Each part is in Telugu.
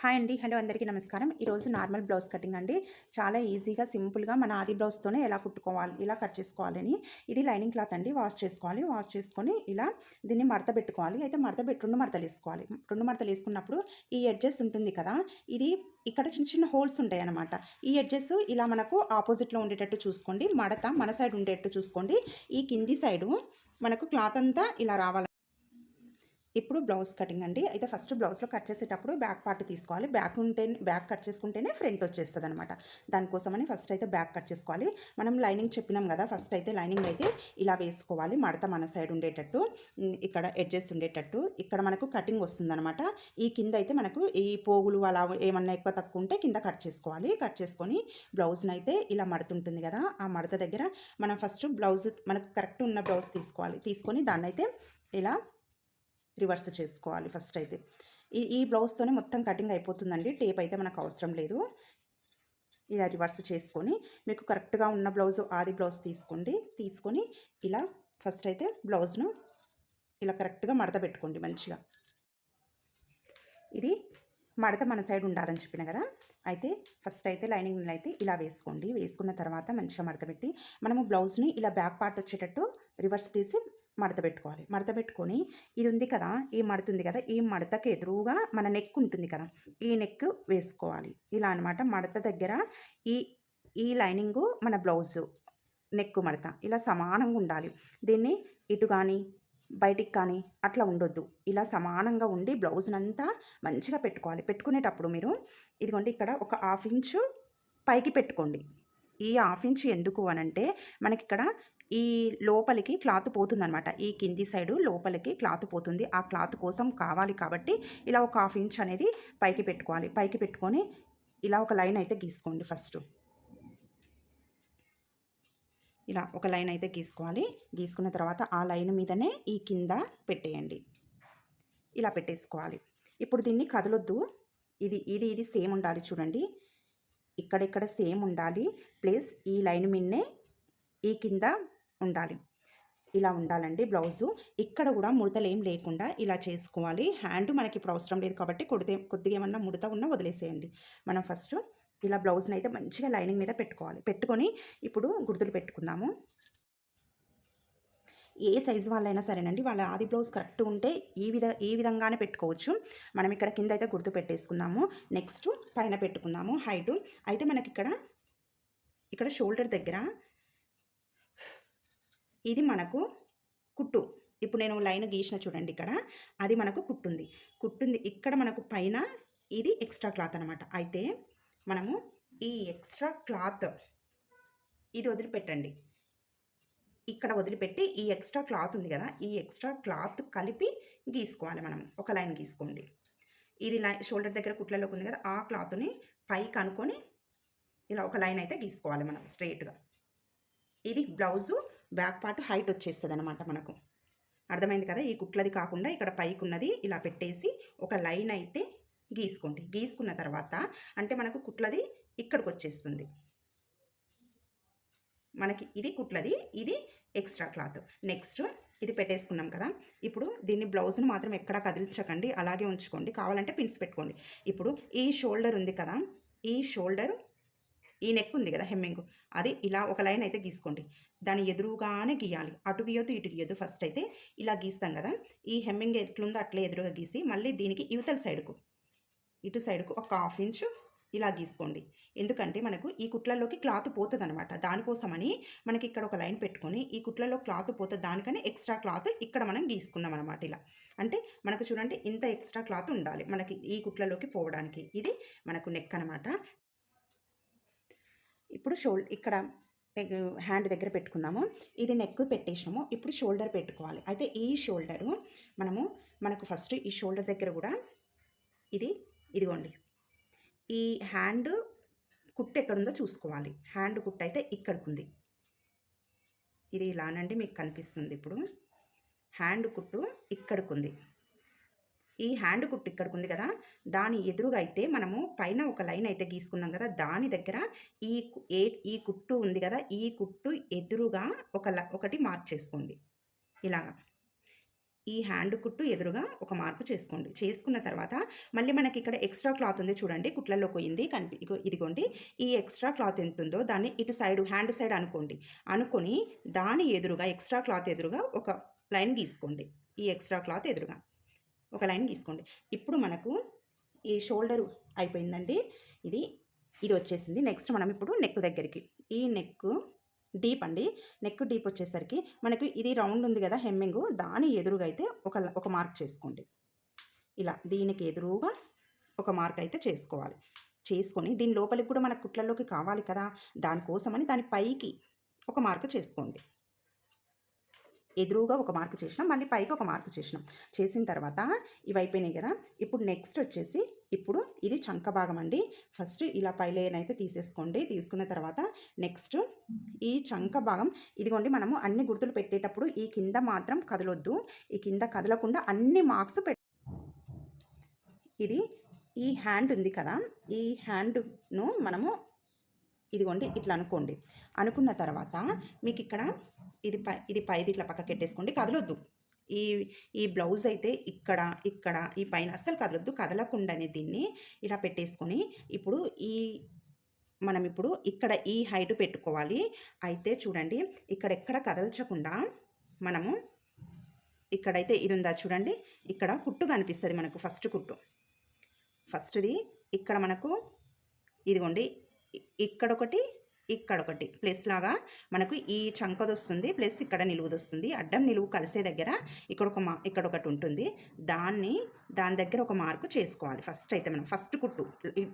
హాయ్ అండి. హలో అందరికీ నమస్కారం. ఈరోజు నార్మల్ బ్లౌజ్ కటింగ్ అండి. చాలా ఈజీగా సింపుల్గా మన ఆది బ్లౌజ్తోనే ఎలా కుట్టుకోవాలి ఇలా కట్ చేసుకోవాలని ఇది లైనింగ్ క్లాత్ అండి. వాష్ చేసుకోవాలి. వాష్ చేసుకొని ఇలా దీన్ని మడత పెట్టుకోవాలి. అయితే మడత పెట్టి రెండు మడతలు వేసుకోవాలి. రెండు మడతలు వేసుకున్నప్పుడు ఈ ఎడ్జెస్ ఉంటుంది కదా ఇది ఇక్కడ చిన్న చిన్న హోల్స్ ఉంటాయి అన్నమాట. ఈ ఎడ్జెస్ ఇలా మనకు ఆపోజిట్లో ఉండేటట్టు చూసుకోండి. మడత మన సైడ్ ఉండేటట్టు చూసుకోండి. ఈ కింది సైడు మనకు క్లాత్ అంతా ఇలా రావాలి ఇప్పుడు బ్లౌజ్ కటింగ్ అండి. అయితే ఫస్ట్ బ్లౌజ్లో కట్ చేసేటప్పుడు బ్యాక్ పార్ట్ తీసుకోవాలి. బ్యాక్ ఉంటే బ్యాక్ కట్ చేసుకుంటేనే ఫ్రంట్ వచ్చేస్తుంది అనమాట దానికోసమని ఫస్ట్ అయితే బ్యాక్ కట్ చేసుకోవాలి. మనం లైనింగ్ చెప్పినాం కదా ఫస్ట్ అయితే లైనింగ్ అయితే ఇలా వేసుకోవాలి. మడత మన సైడ్ ఉండేటట్టు ఇక్కడ ఎడ్జెస్ ఉండేటట్టు. ఇక్కడ మనకు కటింగ్ వస్తుందనమాట. ఈ కింద అయితే మనకు ఈ పోగులు అలా ఏమన్నా ఎక్కువ తక్కువ ఉంటే కింద కట్ చేసుకోవాలి. కట్ చేసుకొని బ్లౌజ్ని అయితే ఇలా మడత ఉంటుంది కదా ఆ మడత దగ్గర మనం ఫస్ట్ బ్లౌజ్ మనకు కరెక్ట్ ఉన్న బ్లౌజ్ తీసుకోవాలి. తీసుకొని దాన్నైతే ఇలా రివర్స్ చేసుకోవాలి ఫస్ట్ అయితే. ఈ ఈ బ్లౌజ్తోనే మొత్తం కటింగ్ అయిపోతుందండి. టేప్ అయితే మనకు అవసరం లేదు. ఇలా రివర్స్ చేసుకొని మీకు కరెక్ట్గా ఉన్న బ్లౌజ్ ఆది బ్లౌజ్ తీసుకోండి. తీసుకొని ఇలా ఫస్ట్ అయితే బ్లౌజ్ను ఇలా కరెక్ట్గా మడత పెట్టుకోండి మంచిగా. ఇది మడత మన సైడ్ ఉండాలని చెప్పిన కదా. అయితే ఫస్ట్ అయితే లైనింగ్ అయితే ఇలా వేసుకోండి. వేసుకున్న తర్వాత మంచిగా మడత పెట్టి మనము బ్లౌజ్ని ఇలా బ్యాక్ పార్ట్ వచ్చేటట్టు రివర్స్ తీసి మడత పెట్టుకోవాలి. మడత పెట్టుకొని ఇది ఉంది కదా ఈ మడత ఉంది కదా ఈ మడతకి ఎదురుగా మన నెక్ ఉంటుంది కదా ఈ నెక్ వేసుకోవాలి. ఇలా అనమాట మడత దగ్గర ఈ ఈ లైనింగు మన బ్లౌజు నెక్ మడత. ఇలా సమానంగా ఉండాలి. దీన్ని ఇటు కానీ బయటికి కానీ అట్లా ఉండొద్దు. ఇలా సమానంగా ఉండి బ్లౌజ్నంతా మంచిగా పెట్టుకోవాలి. పెట్టుకునేటప్పుడు మీరు ఇదిగోండి ఇక్కడ ఒక హాఫ్ ఇంచు పైకి పెట్టుకోండి. ఈ హాఫ్ ఇంచ్ ఎందుకు అనంటే మనకి ఇక్కడ ఈ లోపలికి క్లాత్ పోతుందనమాట ఈ కింది సైడు లోపలికి క్లాత్ పోతుంది. ఆ క్లాత్ కోసం కావాలి కాబట్టి ఇలా ఒక హాఫ్ ఇంచ్ అనేది పైకి పెట్టుకోవాలి. పైకి పెట్టుకొని ఇలా ఒక లైన్ అయితే గీసుకోండి ఫస్ట్. ఇలా ఒక లైన్ అయితే గీసుకోవాలి. గీసుకున్న తర్వాత ఆ లైన్ మీదనే ఈ కింద పెట్టేయండి. ఇలా పెట్టేసుకోవాలి. ఇప్పుడు దీన్ని కదలొద్దు. ఇది ఇది ఇది సేమ్ ఉండాలి చూడండి. ఇక్కడిక్కడ సేమ్ ఉండాలి. ప్లస్ ఈ లైన్ మిన్నే ఈ కింద ఉండాలి. ఇలా ఉండాలండి బ్లౌజు. ఇక్కడ కూడా ముడతలు ఏం లేకుండా ఇలా చేసుకోవాలి. హ్యాండ్ మనకి ఇప్పుడు అవసరం లేదు కాబట్టి కొడితే కొద్దిగా ఏమన్నా ముడత ఉన్నా వదిలేసేయండి. మనం ఫస్ట్ ఇలా బ్లౌజ్ని అయితే మంచిగా లైనింగ్ మీద పెట్టుకోవాలి. పెట్టుకొని ఇప్పుడు గుర్తులు పెట్టుకుందాము. ఏ సైజు వాళ్ళైనా సరేనండి వాళ్ళ ఆది బ్లౌజ్ కరెక్ట్ ఉంటే ఈ విధ ఈ విధంగానే పెట్టుకోవచ్చు. మనం ఇక్కడ కింద అయితే గుర్తు పెట్టేసుకుందాము. నెక్స్ట్ పైన పెట్టుకుందాము హైటు. అయితే మనకి ఇక్కడ ఇక్కడ షోల్డర్ దగ్గర ఇది మనకు కుట్టు. ఇప్పుడు నేను లైన్ గీసిన చూడండి ఇక్కడ. అది మనకు కుట్టుంది. కుట్టుంది ఇక్కడ మనకు పైన ఇది ఎక్స్ట్రా క్లాత్ అనమాట అయితే మనము ఈ ఎక్స్ట్రా క్లాత్ ఇది వదిలిపెట్టండి. ఇక్కడ వదిలిపెట్టి ఈ ఎక్స్ట్రా క్లాత్ ఉంది కదా ఈ ఎక్స్ట్రా క్లాత్ కలిపి గీసుకోవాలి మనం. ఒక లైన్ గీసుకోండి. ఇది షోల్డర్ దగ్గర కుట్లలోకి ఉంది కదా ఆ క్లాత్ని పైకి అనుకొని ఇలా ఒక లైన్ అయితే గీసుకోవాలి మనం స్ట్రైట్గా ఇది బ్లౌజు బ్యాక్ పార్ట్ హైట్ వచ్చేస్తుంది అనమాట మనకు. అర్థమైంది కదా ఈ కుట్లది కాకుండా ఇక్కడ పైకి ఉన్నది ఇలా పెట్టేసి ఒక లైన్ అయితే గీసుకోండి. గీసుకున్న తర్వాత అంటే మనకు కుట్లది ఇక్కడికి వచ్చేస్తుంది. మనకి ఇది కుట్లది ఇది ఎక్స్ట్రా క్లాత్. నెక్స్ట్ ఇది పెట్టేసుకున్నాం కదా ఇప్పుడు దీన్ని బ్లౌజ్ను మాత్రం ఎక్కడా కదిలించకండి అలాగే ఉంచుకోండి. కావాలంటే పిన్స్ పెట్టుకోండి. ఇప్పుడు ఈ షోల్డర్ ఉంది కదా ఈ షోల్డర్ ఈ నెక్ ఉంది కదా హెమ్మింగ్ అది ఇలా ఒక లైన్ అయితే గీసుకోండి. దాని ఎదురుగానే గీయాలి. అటు గీయొద్దు ఇటు గీయొద్దు. ఫస్ట్ అయితే ఇలా గీస్తాం కదా ఈ హెమ్మింగ్ ఎట్లుందో అట్లే ఎదురుగా గీసి మళ్ళీ దీనికి యువతల సైడ్కు ఇటు సైడ్కు ఒక హాఫ్ ఇంచు ఇలా గీసుకోండి. ఎందుకంటే మనకు ఈ కుట్లలోకి క్లాత్ పోతుంది అనమాట దానికోసమని మనకి ఇక్కడ ఒక లైన్ పెట్టుకొని ఈ కుట్లలో క్లాత్ పోతుంది దానికని ఎక్స్ట్రా క్లాత్ ఇక్కడ మనం గీసుకున్నాం అనమాట ఇలా. అంటే మనకు చూడండి ఇంత ఎక్స్ట్రా క్లాత్ ఉండాలి మనకి ఈ కుట్లలోకి పోవడానికి. ఇది మనకు నెక్ అనమాట ఇప్పుడు షోల్ ఇక్కడ హ్యాండ్ దగ్గర పెట్టుకుందాము. ఇది నెక్ పెట్టేసినాము. ఇప్పుడు షోల్డర్ పెట్టుకోవాలి. అయితే ఈ షోల్డరు మనము మనకు ఫస్ట్ ఈ షోల్డర్ దగ్గర కూడా ఇది ఇదిగోండి. ఈ హ్యాండ్ కుట్టు ఎక్కడుందో చూసుకోవాలి. హ్యాండ్ కుట్టు అయితే ఇక్కడికి ఉంది ఇది ఇలానండి మీకు కనిపిస్తుంది ఇప్పుడు. హ్యాండ్ కుట్టు ఇక్కడికి ఈ హ్యాండ్ కుట్టు ఇక్కడికి ఉంది కదా దాని ఎదురుగా అయితే మనము పైన ఒక లైన్ అయితే గీసుకున్నాం కదా దాని దగ్గర ఈ ఏ ఈ కుట్టు ఉంది కదా ఈ కుట్టు ఎదురుగా ఒక ఒకటి మార్క్ చేసుకోండి. ఇలాగా. ఈ హ్యాండ్ కుట్టు ఎదురుగా ఒక మార్పు చేసుకోండి. చేసుకున్న తర్వాత మళ్ళీ మనకి ఇక్కడ ఎక్స్ట్రా క్లాత్ ఉంది చూడండి కుట్లలో పోయింది కనిపి ఇదిగోండి. ఈ ఎక్స్ట్రా క్లాత్ ఎంత ఉందో దాన్ని ఇటు సైడ్ హ్యాండ్ సైడ్ అనుకోండి. అనుకొని దాని ఎదురుగా ఎక్స్ట్రా క్లాత్ ఎదురుగా ఒక లైన్ గీసుకోండి. ఈ ఎక్స్ట్రా క్లాత్ ఎదురుగా ఒక లైన్ గీసుకోండి. ఇప్పుడు మనకు ఈ షోల్డర్ అయిపోయిందండి. ఇది ఇది వచ్చేసింది. నెక్స్ట్ మనం ఇప్పుడు నెక్ దగ్గరికి. ఈ నెక్ డీప్ అండి. నెక్ డీప్ వచ్చేసరికి మనకు ఇది రౌండ్ ఉంది కదా హెమ్మింగ్. దాని ఎదురుగా అయితే ఒక ఒక మార్క్ చేసుకోండి. ఇలా దీనికి ఎదురుగా ఒక మార్క్ అయితే చేసుకోవాలి. చేసుకొని దీని లోపలికి కూడా మన కుట్లలోకి కావాలి కదా. దానికోసమని దాని పైకి ఒక మార్క్ చేసుకోండి. ఎదురుగా ఒక మార్క్ చేసినాం మళ్ళీ పైకి ఒక మార్క్ చేసినాం. చేసిన తర్వాత ఇవి అయిపోయినాయి కదా ఇప్పుడు నెక్స్ట్ వచ్చేసి ఇప్పుడు ఇది చంక భాగం అండి. ఫస్ట్ ఇలా పై లేయర్ అయితే తీసేసుకోండి. తీసుకున్న తర్వాత నెక్స్ట్ ఈ చంక భాగం ఇదిగోండి మనము అన్ని గుర్తులు పెట్టేటప్పుడు ఈ కింద మాత్రం కదలొద్దు. ఈ కింద కదలకుండా అన్ని మార్క్స్ పెట్ ఇది ఈ హ్యాండ్ ఉంది కదా ఈ హ్యాండ్ను మనము ఇదిగోండి ఇట్లా అనుకోండి. అనుకున్న తర్వాత మీకు ఇక్కడ ఇది పై ఇది పైది ఇట్లా పక్కకి పెట్టేసుకోండి కదలొద్దు. ఈ ఈ బ్లౌజ్ అయితే ఇక్కడ ఇక్కడ ఈ పైన అస్సలు కదలొద్దు కదలకుండానే దీన్ని ఇలా పెట్టేసుకొని ఇప్పుడు ఈ మనం ఇప్పుడు ఇక్కడ ఈ హైట్ పెట్టుకోవాలి. అయితే చూడండి ఇక్కడ ఎక్కడ కదల్చకుండా మనము ఇక్కడైతే ఇది ఉందా చూడండి ఇక్కడ కుట్టు కనిపిస్తుంది మనకు ఫస్ట్ కుట్టు. ఫస్ట్ది ఇక్కడ మనకు ఇదిగోండి ఇక్కడొకటి ఇక్కడొకటి. ఇక్కడొకటి ప్లస్ లాగా మనకు ఈ చంకది వస్తుంది ప్లస్ ఇక్కడ నిలువుది వస్తుంది అడ్డం నిలువు కలిసే దగ్గర ఇక్కడ ఒక మా ఇక్కడ ఒకటి ఉంటుంది. దాన్ని దాని దగ్గర ఒక మార్కు చేసుకోవాలి. ఫస్ట్ అయితే మనం ఫస్ట్ కుట్టు.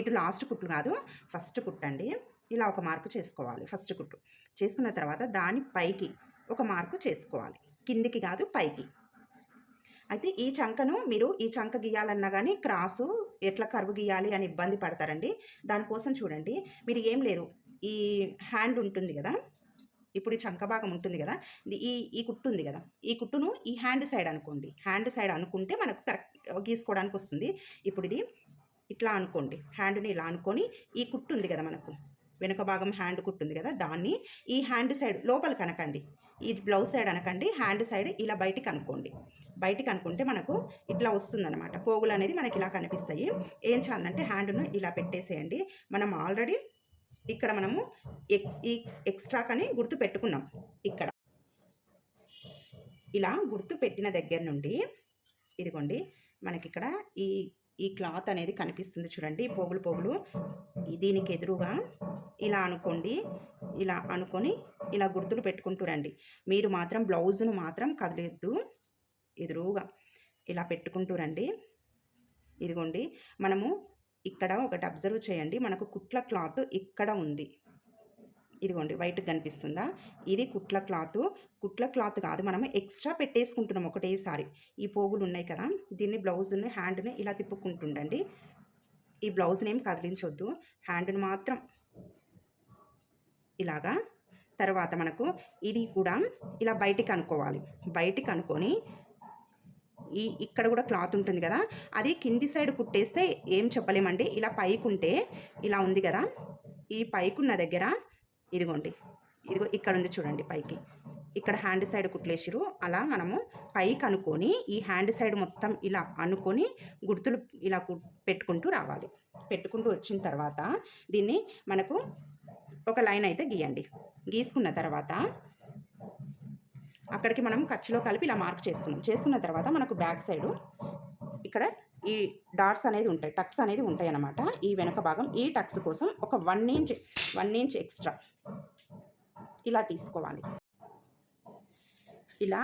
ఇటు లాస్ట్ కుట్టు కాదు ఫస్ట్ కుట్టండి. ఇలా ఒక మార్కు చేసుకోవాలి ఫస్ట్ కుట్టు. చేసుకున్న తర్వాత దాని పైకి ఒక మార్కు చేసుకోవాలి. కిందికి కాదు పైకి. అయితే ఈ చంకను మీరు ఈ చంక గీయాలన్నా కానీ క్రాసు ఎట్లా కరువు గీయాలి అని ఇబ్బంది పడతారండి. దానికోసం చూడండి. మీరు ఏం లేదు. ఈ హ్యాండ్ ఉంటుంది కదా ఇప్పుడు ఈ చంక భాగం ఉంటుంది కదా ఇది ఈ ఈ కుట్టు ఉంది కదా ఈ కుట్టును ఈ హ్యాండ్ సైడ్ అనుకోండి. హ్యాండ్ సైడ్ అనుకుంటే మనకు కరెక్ట్ గీసుకోవడానికి వస్తుంది. ఇప్పుడు ఇది ఇట్లా అనుకోండి. హ్యాండ్ని ఇలా అనుకొని ఈ కుట్టు ఉంది కదా మనకు. వెనుక భాగం హ్యాండ్ కుట్టు ఉంది కదా దాన్ని ఈ హ్యాండ్ సైడ్ లోపలికి అనకండి. ఈ బ్లౌజ్ సైడ్ అనకండి. హ్యాండ్ సైడ్ ఇలా బయటికి అనుకోండి. బయటికి అనుకుంటే మనకు ఇట్లా వస్తుందన్నమాట. పోగులు అనేది మనకి ఇలా కనిపిస్తాయి. ఏం చేయాలంటే హ్యాండ్ను ఇలా పెట్టేసేయండి. మనం ఆల్రెడీ ఇక్కడ మనము ఎక్- ఈ ఎక్స్ట్రాకని గుర్తు పెట్టుకున్నాం. ఇక్కడ. ఇలా గుర్తు పెట్టిన దగ్గర నుండి ఇదిగోండి మనకిక్కడ ఈ ఈ క్లాత్ అనేది కనిపిస్తుంది చూడండి పోగులు పోగులు. దీనికి ఎదురుగా ఇలా అనుకోండి ఇలా అనుకొని ఇలా గుర్తులు పెట్టుకుంటురండి మీరు మాత్రం బ్లౌజ్ను మాత్రం కదిలేద్దు ఎదురుగా ఇలా పెట్టుకుంటురండి ఇదిగోండి మనము ఇక్కడ ఒకటి అబ్జర్వ్ చేయండి. మనకు కుట్ల క్లాత్ ఇక్కడ ఉంది. ఇదిగోండి వైట్ కనిపిస్తుందా? ఇది కుట్ల క్లాత్. కుట్ల క్లాత్ కాదు మనం ఎక్స్ట్రా పెట్టేసుకుంటున్నాం ఒకటేసారి. ఈ పోగులు ఉన్నాయి కదా దీన్ని బ్లౌజ్ని హ్యాండ్ని ఇలా తిప్పుకుంటుండండి. ఈ బ్లౌజ్ని ఏం కదిలించొద్దు. హ్యాండ్ని మాత్రం ఇలాగా. తర్వాత మనకు ఇది కూడా ఇలా బయటికి అనుకోవాలి. బయటికి అనుకొని ఈ ఇక్కడ కూడా క్లాత్ ఉంటుంది కదా అది కింది సైడ్ కుట్టేస్తే ఏం చెప్పలేమండి. ఇలా పైకి ఉంటే ఇలా ఉంది కదా ఈ పైకున్న దగ్గర ఇదిగోండి ఇదిగో ఇక్కడ ఉంది చూడండి పైకి. ఇక్కడ హ్యాండ్ సైడ్ కుట్లేసిరు అలా మనము పైకి అనుకొని ఈ హ్యాండ్ సైడ్ మొత్తం ఇలా అనుకొని గుర్తులు ఇలా కు- పెట్టుకుంటూ రావాలి. పెట్టుకుంటూ వచ్చిన తర్వాత దీన్ని మనకు ఒక లైన్ అయితే గీయండి. గీసుకున్న తర్వాత అక్కడికి మనం ఖర్చులో కలిపి ఇలా మార్క్ చేసుకున్నాం. చేసుకున్న తర్వాత మనకు బ్యాక్ సైడు ఇక్కడ ఈ డాట్స్ అనేది ఉంటాయి. టక్స్ అనేది ఉంటాయి అన్నమాట. ఈ వెనక భాగం ఈ టక్స్ కోసం ఒక one inch one inch extra ఇలా తీసుకోవాలి. ఇలా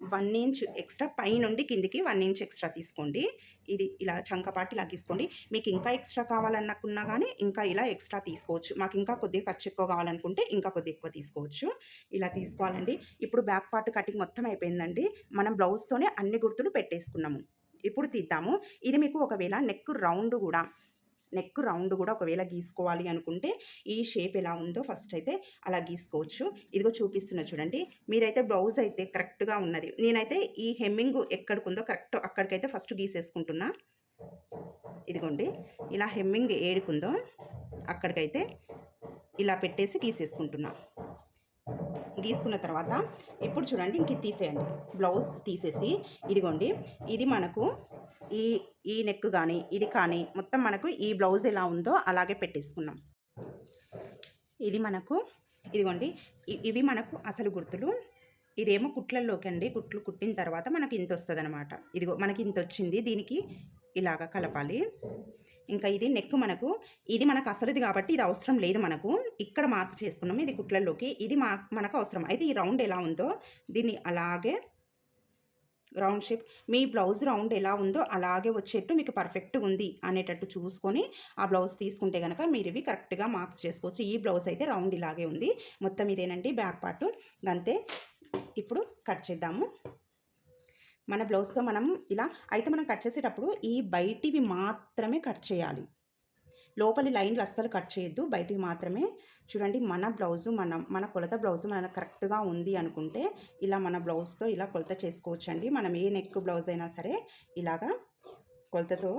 వన్ ఇంచ్ ఎక్స్ట్రా పై నుండి కిందికి వన్ ఇంచ్ ఎక్స్ట్రా తీసుకోండి. ఇది ఇలా చంకపాటి ఇలా తీసుకోండి మీకు ఇంకా ఎక్స్ట్రా కావాలన్నకున్నా కానీ ఇంకా ఇలా ఎక్స్ట్రా తీసుకోవచ్చు. మాకు ఇంకా కొద్దిగా ఖర్చు ఎక్కువ కావాలనుకుంటే ఇంకా కొద్దిగా ఎక్కువ తీసుకోవచ్చు. ఇలా తీసుకోవాలండి. ఇప్పుడు బ్యాక్ పార్ట్ కటింగ్ మొత్తం అయిపోయిందండి. మనం బ్లౌజ్తోనే అన్ని గుర్తులు పెట్టేసుకున్నాము. ఇప్పుడు తీద్దాము. ఇది మీకు ఒకవేళ నెక్ రౌండ్ కూడా నెక్ రౌండ్ కూడా ఒకవేళ గీసుకోవాలి అనుకుంటే ఈ షేప్ ఎలా ఉందో ఫస్ట్ అయితే అలా గీసుకోవచ్చు. ఇదిగో చూపిస్తున్నా చూడండి. మీరైతే బ్లౌజ్ అయితే కరెక్ట్గా ఉన్నది. నేనైతే ఈ హెమ్మింగ్ ఎక్కడికి ఉందో కరెక్ట్ అక్కడికైతే ఫస్ట్ గీసేసుకుంటున్నా. ఇదిగోండి. ఇలా హెమ్మింగ్ ఏడుకుందో అక్కడికైతే ఇలా పెట్టేసి గీసేసుకుంటున్నా. గీసుకున్న తర్వాత ఇప్పుడు చూడండి ఇంక తీసేయండి. బ్లౌజ్ తీసేసి ఇదిగోండి. ఇది మనకు ఈ ఈ నెక్ కానీ ఇది కానీ మొత్తం మనకు ఈ బ్లౌజ్ ఎలా ఉందో అలాగే పెట్టేసుకున్నాం. ఇది మనకు ఇదిగోండి ఇ- ఇవి మనకు అసలు గుర్తులు. ఇదేమో కుట్లల్లోకి అండి కుట్లు కుట్టిన తర్వాత మనకి ఇంత వస్తుంది అనమాట ఇదిగో మనకి ఇంత వచ్చింది దీనికి ఇలాగ కలపాలి. ఇంకా ఇది నెక్ మనకు ఇది మనకు అసలుది కాబట్టి ఇది అవసరం లేదు మనకు. ఇక్కడ మార్క్ చేసుకున్నాము ఇది కుట్లల్లోకి ఇది మనకు అవసరం. అయితే ఈ రౌండ్ ఎలా ఉందో దీన్ని అలాగే రౌండ్ షేప్ మీ బ్లౌజ్ రౌండ్ ఎలా ఉందో అలాగే వచ్చేట్టు మీకు పర్ఫెక్ట్గా ఉంది అనేటట్టు చూసుకొని ఆ బ్లౌజ్ తీసుకుంటే కనుక మీరు ఇవి కరెక్ట్గా మార్క్స్ చేసుకోవచ్చు. ఈ బ్లౌజ్ అయితే రౌండ్ ఇలాగే ఉంది. మొత్తం ఇదేనండి బ్యాక్ పార్ట్ అంతే. ఇప్పుడు కట్ చేద్దాము. మన బ్లౌజ్తో మనం ఇలా అయితే మనం కట్ చేసేటప్పుడు ఈ బయటివి మాత్రమే కట్ చేయాలి. లోపలి లైన్లు అస్సలు కట్ చేయొద్దు. బయటికి మాత్రమే చూడండి మన బ్లౌజు మన మన కొలత బ్లౌజు మన కరెక్ట్గా ఉంది అనుకుంటే ఇలా మన బ్లౌజ్తో ఇలా కొలత చేసుకోవచ్చు అండి మనం ఏ నెక్ బ్లౌజ్ అయినా సరే ఇలాగా కొలతతో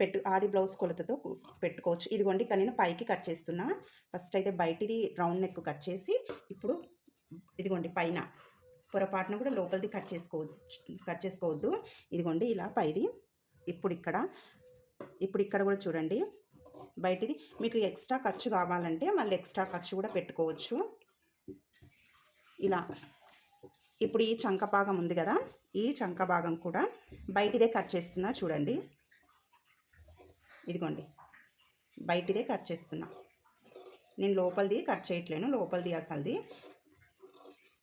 పెట్టు ఆది బ్లౌజ్ కొలతతో పెట్టుకోవచ్చు. ఇదిగోండి ఇక్కడ నేను పైకి కట్ చేస్తున్నా. ఫస్ట్ అయితే బయటిది రౌండ్ నెక్ కట్ చేసి ఇప్పుడు ఇదిగోండి పైన పొరపాటున కూడా లోపలిది కట్ చేసుకోవద్దు కట్ చేసుకోవద్దు. ఇదిగోండి ఇలా పైది ఇప్పుడు ఇక్కడ ఇప్పుడు ఇక్కడ కూడా చూడండి. బయటిది. మీకు ఎక్స్ట్రా ఖర్చు కావాలంటే మళ్ళీ ఎక్స్ట్రా ఖర్చు కూడా పెట్టుకోవచ్చు. ఇలా. ఇప్పుడు ఈ చంక భాగం ఉంది కదా. ఈ చంక భాగం కూడా బయటిదే కట్ చేస్తున్నా చూడండి. ఇదిగోండి. బయటిదే కట్ చేస్తున్నా. నేను లోపలిది కట్ చేయట్లేను. లోపలిది అసలుది.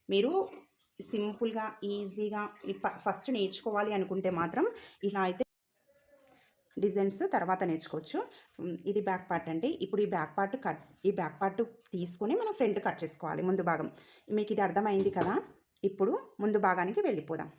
మీరు సింపుల్గా ఈజీగా ఫస్ట్ నేర్చుకోవాలి అనుకుంటే మాత్రం ఇలా అయితే డిజైన్స్ తర్వాత నేర్చుకోవచ్చు. ఇది బ్యాక్ పార్ట్ అండి. ఇప్పుడు ఈ బ్యాక్ పార్ట్ కట్ ఈ బ్యాక్ పార్ట్ తీసుకొని మనం ఫ్రంట్ కట్ చేసుకోవాలి ముందు భాగం. మీకు ఇది అర్థమైంది కదా? ఇప్పుడు ముందు భాగానికి వెళ్ళిపోదాం.